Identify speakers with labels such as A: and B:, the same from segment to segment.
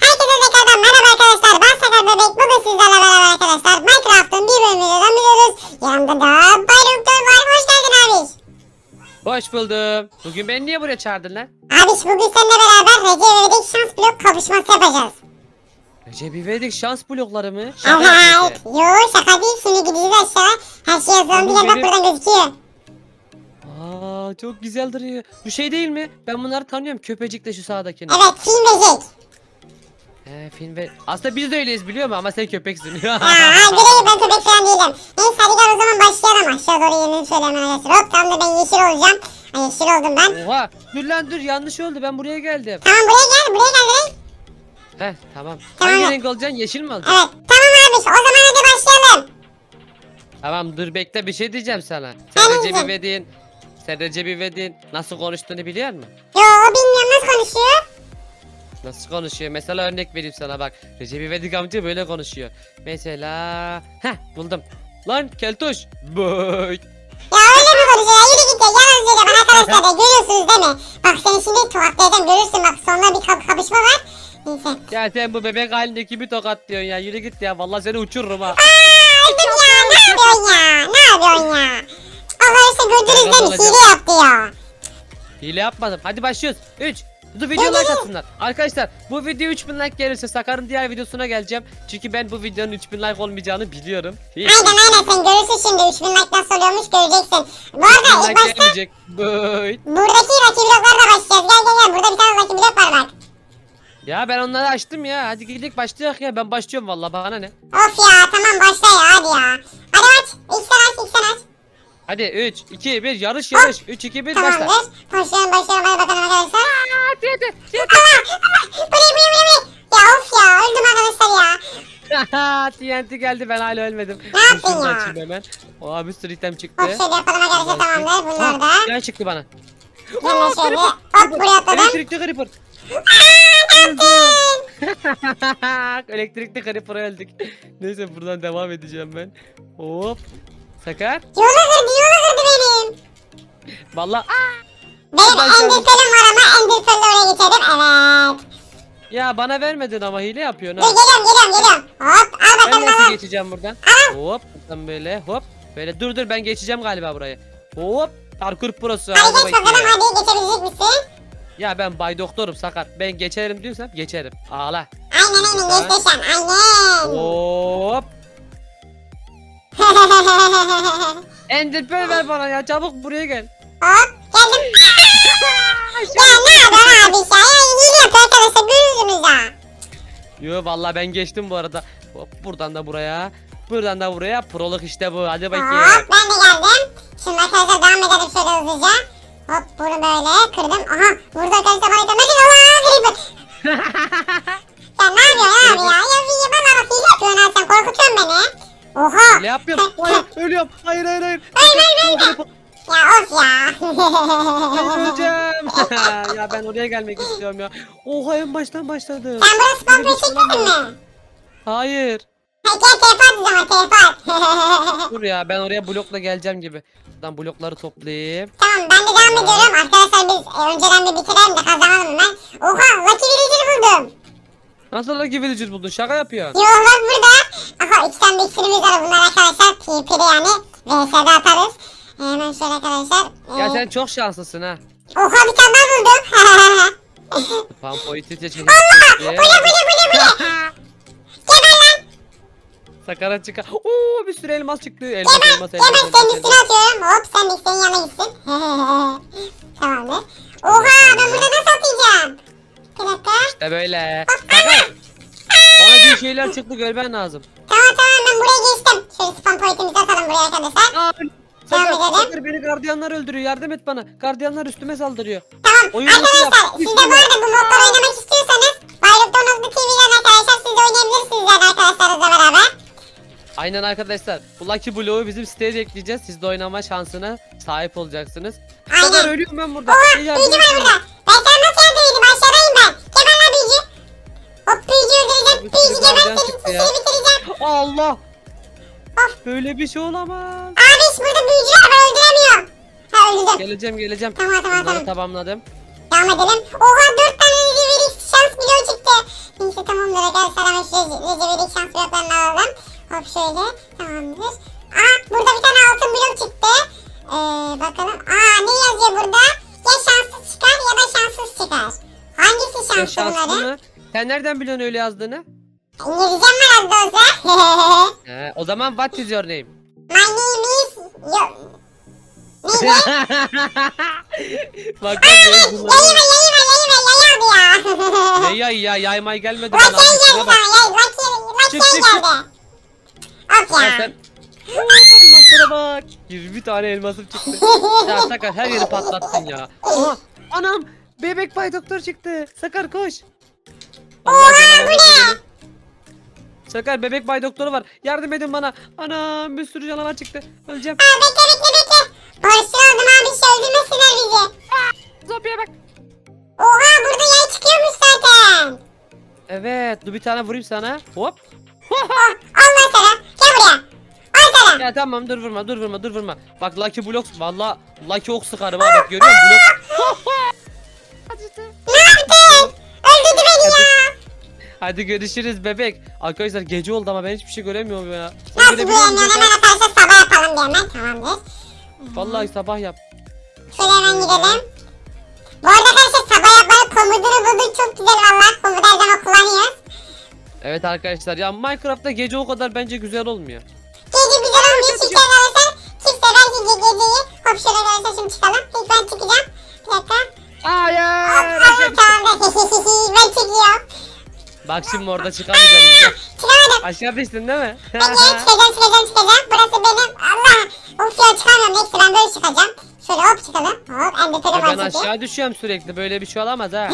A: Herkese tekrardan merhaba arkadaşlar. Ben Sakar Bebek. Bugün sizlerle beraber arkadaşlar Minecraft'ın bir bölümüyle dönüyoruz. Yanımda da Bay Doktor var. Hoş geldin abi.
B: Hoş buldum. Bugün beni niye buraya çağırdın lan?
A: Abi bugün seninle beraber Recep İvedik şans blok kapışması yapacağız.
B: Recep İvedik şans blokları mı? Şaka
A: Evet. Yo şaka değil. Şimdi gideceğiz aşağı. Her şey yazılan diye bak
B: benim-
A: buradan gözüküyor.
B: Aa çok güzel duruyor. Bu şey değil mi? Ben bunları tanıyorum. Köpecik de şu sağdakini.
A: Evet film.
B: He film ve... Aslında biz de öyleyiz biliyor musun? Ama sen köpeksin.
A: Ya ha direkt ben köpek falan değilim. Neyse hadi gel o zaman başlayalım. Aşağı doğru yerini söyleyeyim arkadaşlar. Hop tamam da ben yeşil olacağım. Ay yeşil oldum ben.
B: Oha. Dur lan dur yanlış oldu. Ben buraya geldim.
A: Tamam buraya gel buraya gel direkt.
B: Heh tamam.
A: Tamam.
B: Hangi renk olacaksın? Yeşil mi olacaksın?
A: Evet tamam abi o zaman hadi başlayalım.
B: Tamam dur bekle bir şey diyeceğim sana. Sen Recep? İvedik'in... Sen Recep İvedik'in nasıl konuştuğunu biliyor musun?
A: Yo o bilmiyorum nasıl konuşuyor.
B: Nasıl konuşuyor? Mesela örnek vereyim sana bak. Recep İvedik amca böyle konuşuyor. Mesela... Heh buldum. Lan keltoş. Boy.
A: Ya öyle mi konuşuyor yürü git ya yalan söyle bana arkadaşlar da görüyorsunuz değil mi? Bak seni şimdi tokatlayacağım görürsün bak sonunda bir kap kapışma var. Neyse.
B: Ya sen bu bebek halindeki bir tokat diyorsun ya. Yürü git ya. Vallahi seni uçururum ha.
A: Aa öldüm ya ne yapıyorsun ya ne yapıyorsun ya. Allah işte gördünüz değil mi hile yaptı ya.
B: Hile yapmadım. Hadi başlıyoruz. 3. Bu video like atsınlar. Arkadaşlar bu video 3000 like gelirse Sakar'ın diğer videosuna geleceğim. Çünkü ben bu videonun 3000 like olmayacağını biliyorum.
A: Aynen aynen sen görürsün şimdi 3000 like nasıl oluyormuş göreceksin. Bu arada
B: 3000
A: ilk
B: like
A: başta
B: gelmeyecek. Boy.
A: buradaki Lucky Block'larla başlayacağız. Gel gel gel burada bir tane Lucky Block var bak.
B: Ya ben onları açtım ya. Hadi gidelim başlayalım ya. Ben başlıyorum vallahi bana ne.
A: Of ya tamam başla ya hadi ya. Hadi aç. İlk sen aç ilk sen aç.
B: Hadi 3 2 1 yarış yarış. 3 2 1 başla.
A: Tamamdır. Başlayalım başlayalım hadi bakalım arkadaşlar.
B: Hadi hadi.
A: Allah Allah. Bu ne bu ne bu ne? Ya of ya öldüm arkadaşlar ya.
B: TNT geldi ben hala ölmedim.
A: Ne yaptın
B: şunu da
A: ya?
B: açayım hemen. Oha bir sürü item çıktı.
A: Hop şöyle yapalım arkadaşlar tamamdır bunlar da.
B: Gel çıktı bana.
A: Hemen şöyle hop buraya atladım.
B: Elektrikli creeper.
A: Ne yaptın?
B: Elektrikli creeper öldük. Neyse buradan devam edeceğim ben. Hop. Sakar.
A: Yolu kırdı yolu kırdı benim.
B: Valla.
A: Benim
B: Ben
A: ender
B: şöyle-
A: pearl'üm var ama ender pearl'le oraya geçerim. Evet.
B: Ya bana vermedin ama hile yapıyorsun
A: Dur
B: ha.
A: geliyorum geliyorum geliyorum. Hop al
B: Ben
A: bakalım
B: nasıl geçeceğim buradan? Hop. Buradan böyle hop. Böyle dur dur ben geçeceğim galiba burayı. Hop. Parkur prosu.
A: Hadi
B: Hadi
A: geç bakalım
B: bakayım.
A: hadi geçebilecek misin?
B: Ya ben bay doktorum sakat. Ben geçerim diyorsam geçerim. Ağla.
A: Aynen aynen geç geçen aynen.
B: Hop. Ender Pearl ver bana ya. Çabuk buraya gel.
A: Hop geldim. ya ne yapıyorsun abi ya? Ya hile yapıyor arkadaşlar ya.
B: Yo vallahi ben geçtim bu arada. Hop buradan da buraya. Buradan da buraya. Prolog işte bu. Hadi bakayım.
A: Hop ben de geldim. Şimdi arkadaşlar devam edelim şöyle hızlıca. Hop bunu böyle kırdım. Aha burada arkadaşlar bana demedin Allah creeper. ya ne yapıyorsun abi ya? Ya bir bana bak hile yapıyorsun ha sen korkutuyorsun beni. Oha.
B: Ne yapıyorum? Hayır ölüyorum. Hayır hayır hayır.
A: Hayır, hayır, Ya of ya.
B: Öleceğim. ya ben oraya gelmek istiyorum ya. Oha en baştan başladım.
A: sen burası çekmedin
B: olamaz.
A: mi?
B: Hayır.
A: Hadi gel o zaman at.
B: Dur ya ben oraya blokla geleceğim gibi. Buradan blokları toplayayım.
A: Tamam ben de devam ediyorum. Arkadaşlar biz e, önceden bir bitirelim de kazanalım hemen. Oha Lucky Villager buldum.
B: Nasıl Lucky Villager buldun? Şaka yapıyorsun.
A: Yok bak burada. Aha iki tane de iksirimiz var bunlar arkadaşlar. TP'de yani. VS'de atarız. Hemen şöyle arkadaşlar. E,
B: Ya sen çok şanslısın ha.
A: Oha bir tane daha buldum.
B: Pampoytu seçenek.
A: Allah! Bu ne bu ne bu ne bu ne? Geber lan.
B: Sakara çıkar. Oo bir sürü elmas çıktı. Elmas
A: Geber.
B: elmas elmas.
A: Geber
B: elmas,
A: senin
B: elmas.
A: üstüne atıyorum. Hop sen de senin yanına gitsin. Tamamdır. Oha ben burada nasıl atlayacağım? Bir dakika.
B: İşte böyle. Sakar. Bana bir şeyler çıktı görmen lazım.
A: Tamam tamam ben buraya geçtim. Şöyle spam pointimizi atalım buraya arkadaşlar.
B: Aa, Sakar,
A: Devam edelim.
B: Sakar beni gardiyanlar öldürüyor. Yardım et bana. Gardiyanlar üstüme saldırıyor.
A: Tamam
B: Oyun nasıl
A: arkadaşlar
B: yap-
A: siz de bu arada bu modları oynamak istiyorsanız Bayrok'ta TV'den arkadaşlar siz de oynayabilirsiniz yani arkadaşlarınızla beraber.
B: Aynen arkadaşlar. Bu Lucky Block'u bizim siteye de ekleyeceğiz. Siz de oynama şansına sahip olacaksınız.
A: Aynen.
B: Sakar ölüyorum ben burada.
A: Oha
B: yardım
A: var burada. Ben sana nasıl yardım edeyim ben. Geber lan büyücü. Hop büyücü öldüreceğim. Büyücü geber sesini
B: ya.
A: bitireceğim.
B: Allah.
A: Of.
B: Böyle bir şey olamaz.
A: Abi burada büyücüler var öldüremiyorum. Ha öldürdüm.
B: Geleceğim geleceğim.
A: Tamam, tamam,
B: Bunları
A: tamam.
B: tamamladım.
A: Devam edelim. Oha dört tane verik şans milyon çıktı. Neyse tamam arkadaşlar hemen şu Recep'in şans bloklarını alalım. Hop şöyle. Tamamdır. Aa burada bir tane altın blok çıktı. Ee, bakalım. Aa ne yazıyor burada? Ya şanslı çıkar ya da şanssız çıkar. Hangisi
B: Ya mı? Sen nereden biliyorsun öyle yazdığını?
A: İngilizcem var az da olsa.
B: He, o zaman what is your name?
A: My name is... Yo... Neydi?
B: Bak
A: Aa,
B: böyle
A: yayıma
B: kullanıyorum.
A: yayıma yayıma yayı aldı ya.
B: Ne yay ya yaymay gelmedi bana.
A: geldi
B: Şuna
A: sana
B: bak.
A: yay. Lucky,
B: Çık,
A: Lucky
B: çık, çık.
A: geldi. Of
B: Ya
A: ya.
B: sen... Elmaslara bak. 20 tane elmasım çıktı. ya Sakar her yeri patlattın ya. Aha, anam bebek bay doktor çıktı. Sakar koş. Allah canavar geliyor. Sakar bebek bay doktoru var. Yardım edin bana. Anam bir sürü canavar çıktı. Öleceğim.
A: Aa, bekle bekle bekle. Borçlu oldum abi şey öldürmesinler bizi.
B: Zombiye bak.
A: Oha burada yay çıkıyormuş zaten.
B: Evet dur bir tane vurayım sana. Hop.
A: Oh, al sana. Gel buraya. Al sana.
B: Ya tamam dur vurma dur vurma dur vurma. Bak Lucky Block valla Lucky Ok sıkarım ha bak görüyor musun? Block. Hadi görüşürüz bebek. Arkadaşlar gece oldu ama ben hiçbir şey göremiyorum ya. Sen
A: Nasıl bu
B: görebiliyor musun Sakar?
A: hemen arkadaşlar sabah yapalım diyorum ben. Tamamdır.
B: Vallahi sabah yap.
A: Şöyle hemen gidelim. Bu arada arkadaşlar sabah yapmanın komodunu bulduk. Çok güzel valla. Zaman kullanıyoruz.
B: Evet arkadaşlar ya Minecraft'ta gece o kadar bence güzel olmuyor.
A: Gece güzel olmuyor. Şirket arkadaşlar. Kim sever ki ge- geceyi? Hop şöyle arkadaşlar şimdi çıkalım. İlk ben çıkacağım. Bir dakika.
B: Hayır.
A: Tamam tamam. ben çıkıyorum.
B: Bak şimdi orada çıkamayacaksın.
A: Çıkamadım.
B: Aşağı düştün değil mi?
A: Peki çıkacağım çıkacağım çıkacağım. Burası benim. Allah. Of ya çıkamıyorum. Neyse ben böyle çıkacağım. Şöyle hop çıkalım. Hop ender
B: Ya
A: pearl
B: ben
A: var çünkü.
B: aşağı düşüyorum sürekli böyle bir şey olamaz ha.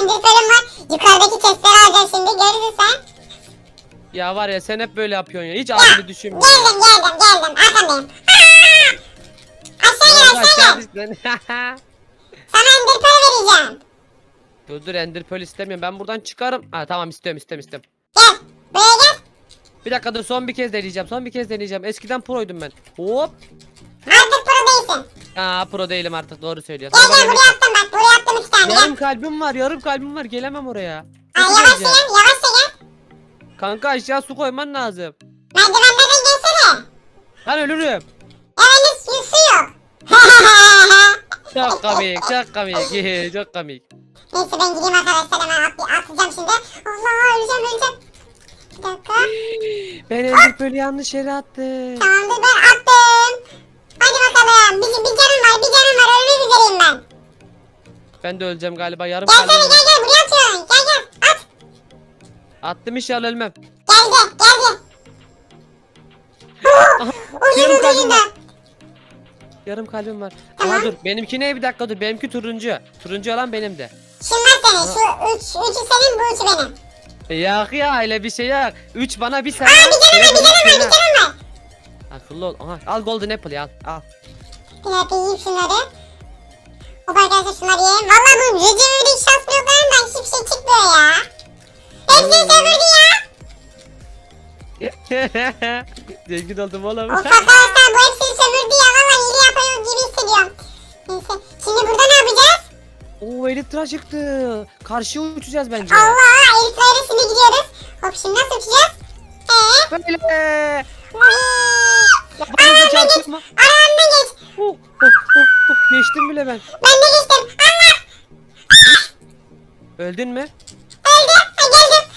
A: ender pearl'üm var. Yukarıdaki chestleri alacağım şimdi. Görürsün sen.
B: Ya var ya sen hep böyle yapıyorsun ya. Hiç adını düşünmüyorsun.
A: Geldim geldim geldim. Arkandayım. Aa! Aşağı gel aşağı gel. Sana ender pearl vereceğim.
B: Dur dur Ender Pearl istemiyorum. Ben buradan çıkarım. Ha tamam istiyorum istiyorum istiyorum.
A: Gel. Buraya gel.
B: Bir dakika dur son bir kez deneyeceğim. Son bir kez deneyeceğim. Eskiden proydum ben. Hop.
A: Artık pro değilsin.
B: Aa pro değilim artık doğru söylüyorsun.
A: Gel gel buraya attım bak. Buraya attım iki tane. Gel.
B: Yarım kalbim var yarım kalbim var gelemem oraya.
A: Ay
B: Nasıl
A: yavaşça
B: geleceğim?
A: gel. Yavaşça gel.
B: Kanka aşağı su koyman lazım.
A: Merdivenlerden gelsene.
B: Ben ölürüm.
A: Su su yok.
B: Çok komik çok komik çok komik.
A: Neyse ben gideyim arkadaşlar hemen at, atacağım şimdi. Allah öleceğim öleceğim. Bir dakika.
B: Ben Ender Pearl'ü yanlış yere attım.
A: Tamamdır ben attım. Hadi bakalım. Bir, bir canım var bir canım var ölmek üzereyim ben.
B: Ben de öleceğim galiba yarım
A: Gelsene
B: kalbim
A: gel gel buraya atıyorsun. Gel gel at.
B: Attım inşallah ölmem.
A: Geldi geldi.
B: Aha,
A: Ucunun
B: yarım kalbim
A: ucunda.
B: var. Yarım kalbim var.
A: Tamam.
B: Aha dur benimki ne bir dakika dur benimki turuncu. Turuncu olan benim de.
A: Şunlar senin. Şu üç, üçü senin bu üçü benim.
B: Yok ya öyle bir şey yok. 3 bana bir sana.
A: Aa bir canım var bir canım var bir canım var.
B: Akıllı ol. Aha, al golden apple al. Al.
A: Bir dakika yiyeyim şunları. Hop arkadaşlar şunları yiyelim. Valla bu Recep'in şans bloklarından hiçbir şey çıkmıyor ya. Hepsini sömürdü ya.
B: Zengin oldum oğlum.
A: Of arkadaşlar bu hepsini sömürdü ya. Valla hile yapıyor gibi hissediyorum. Neyse. Şimdi burada ne yapacağız?
B: Oo Elytra çıktı. Karşıya uçacağız bence.
A: Allah Elif'le şimdi gidiyoruz. Hop şimdi nasıl uçacağız? Eee?
B: Böyle. Kafanıza
A: Aralarına
B: çarptın
A: geç.
B: Oh, oh, oh, oh. Geçtim bile ben.
A: Ben de geçtim. Allah.
B: Öldün mü?
A: Öldü. Ha geldim.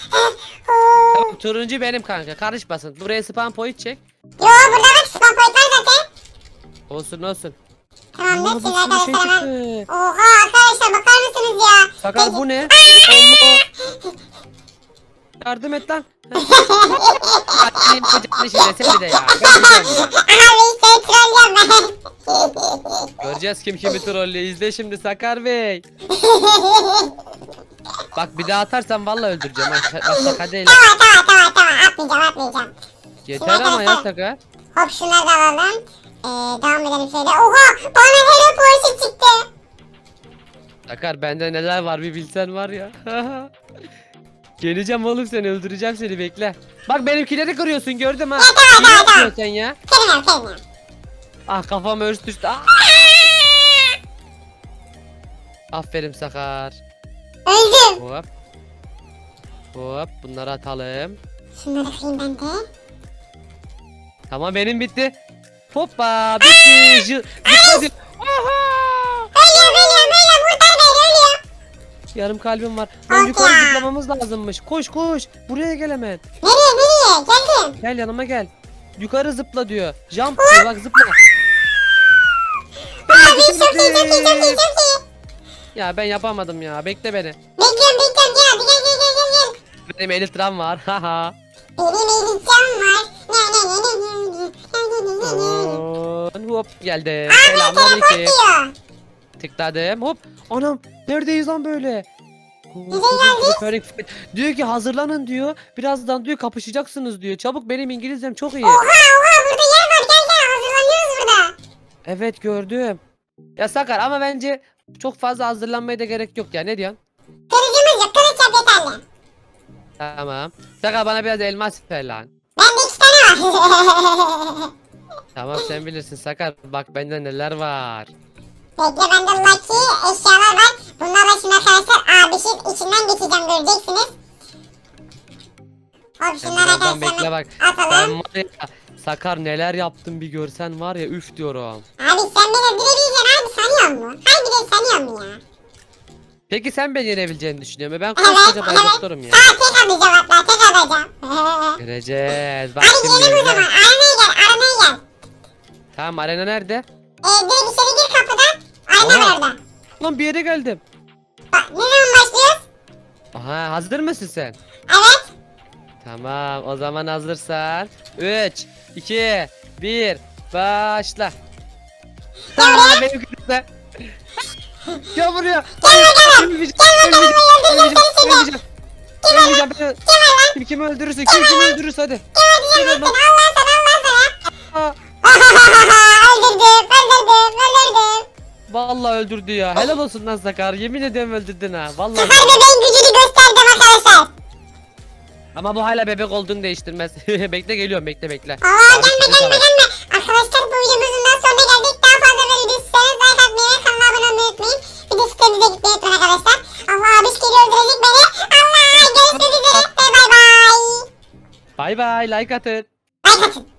A: Oo.
B: Tamam turuncu benim kanka. Karışmasın. Buraya spam point çek.
A: Yo burada bak spam point var zaten.
B: Olsun olsun.
A: Tamamdır
B: Aa,
A: şimdi
B: bir sürü şey
A: arkadaşlar hemen.
B: çıktı.
A: Oha arkadaşlar bakar mısınız ya?
B: Sakar bu ne? Allah. Yardım et lan. Senin yapacağın işi desene de ya.
A: Abi seni trollüyorum ben.
B: Göreceğiz kim kimi trollüyor. İzle şimdi Sakar Bey. Bak bir daha atarsan vallahi öldüreceğim. ha. Bak hadi eyle.
A: tamam tamam tamam tamam atmayacağım atmayacağım.
B: Yeter ama ya Sakar.
A: Hop şunları da alalım. Ee, devam edelim şöyle. Oha bana Hero Porsche çıktı.
B: Sakar bende neler var bir bilsen var ya. Geleceğim oğlum seni öldüreceğim seni bekle. Bak benimkileri kırıyorsun gördüm ha.
A: Tamam,
B: Ne
A: tamam,
B: yapıyorsun sen ya?
A: Kırmıyorum kırmıyorum.
B: Ah kafam örs düştü. Ah. Aferin Sakar.
A: Öldüm.
B: Hop. Hop bunları atalım.
A: Şunları kırayım ben de.
B: Tamam benim bitti. Hoppa bitti. Jı- Zıpladı. Aha!
A: Ölüyorum ölüyorum ölüyorum. Kurtar beni ölüyorum.
B: Yarım kalbim var. Lan
A: Of
B: yukarı zıplamamız lazımmış. Koş koş. Buraya gel hemen.
A: Nereye nereye? Geldim.
B: Gel yanıma gel. Yukarı zıpla diyor. Jump diyor bak zıpla.
A: Abi çok iyi çok iyi çok iyi çok iyi.
B: Ya ben yapamadım ya. Bekle beni.
A: Bekliyorum bekliyorum gel gel gel gel gel. gel.
B: Benim elitram var. Haha.
A: Benim eğitim var
B: hop geldi. Selamünaleyküm. Tıkladım hop. Anam neredeyiz lan böyle? Böyle diyor ki hazırlanın diyor. Birazdan diyor kapışacaksınız diyor. Çabuk benim İngilizcem çok iyi.
A: Oha oha burada yer var gel gel hazırlanıyoruz burada.
B: Evet gördüm. Ya Sakar ama bence çok fazla hazırlanmaya da gerek yok ya ne diyorsun?
A: Kırıcımız yok kırıcım yeterli.
B: Tamam. Sakar bana biraz elmas ver lan.
A: Ben de
B: Tamam sen bilirsin Sakar. Bak bende neler var.
A: Bekle bende lucky eşyalar var. Bunlarla şimdi arkadaşlar abişin içinden geçeceğim göreceksiniz. Hop
B: Sen
A: şunları
B: birazdan bekle
A: arkadaşlar
B: bak. Ben
A: atalım.
B: var ya Sakar neler yaptım bir görsen var ya üf diyorum.
A: Abi sen beni öldürebileceksin abi sanıyor musun? Harbiden sanıyor mu ya?
B: Peki sen beni yenebileceğini düşünüyor musun? Ben koskoca bay doktorum ya.
A: Sana tek atacağım hatta tek atacağım.
B: Göreceğiz. Bak
A: Hadi
B: şimdi.
A: gidelim o zaman. Arenaya gel arenaya gel.
B: Tamam arena nerede?
A: Ee, direkt içeri gir kapıdan. Arena var orada.
B: Lan bir yere geldim.
A: Bak ne zaman başlıyoruz?
B: Aha hazır mısın sen?
A: Evet.
B: Tamam o zaman hazırsan 3 2 1 başla. Tamam benim. Gel buraya. Hayır, ölmeyeceğim, ölmeyeceğim, ölmeyeceğim, ölmeyeceğim. Ölmeyeceğim, ben- Kim kimi öldürürse, kim kimi öldürürse hadi.
A: Kim öldüreceğim
B: Gel lan.
A: Allah sana Allah sana.
B: Aa,
A: öldürdüm öldürdüm öldürdüm.
B: Vallahi öldürdü ya. Helal olsun lan Sakar. Yemin ediyorum öldürdün ha. Vallahi.
A: Sakar bebeğin gücünü gösterdim arkadaşlar.
B: Ama bu hala bebek olduğunu değiştirmez. bekle geliyorum, bekle bekle. Abi,
A: gelme gelme gelme.
B: Bay bay, like atın.
A: Like atın.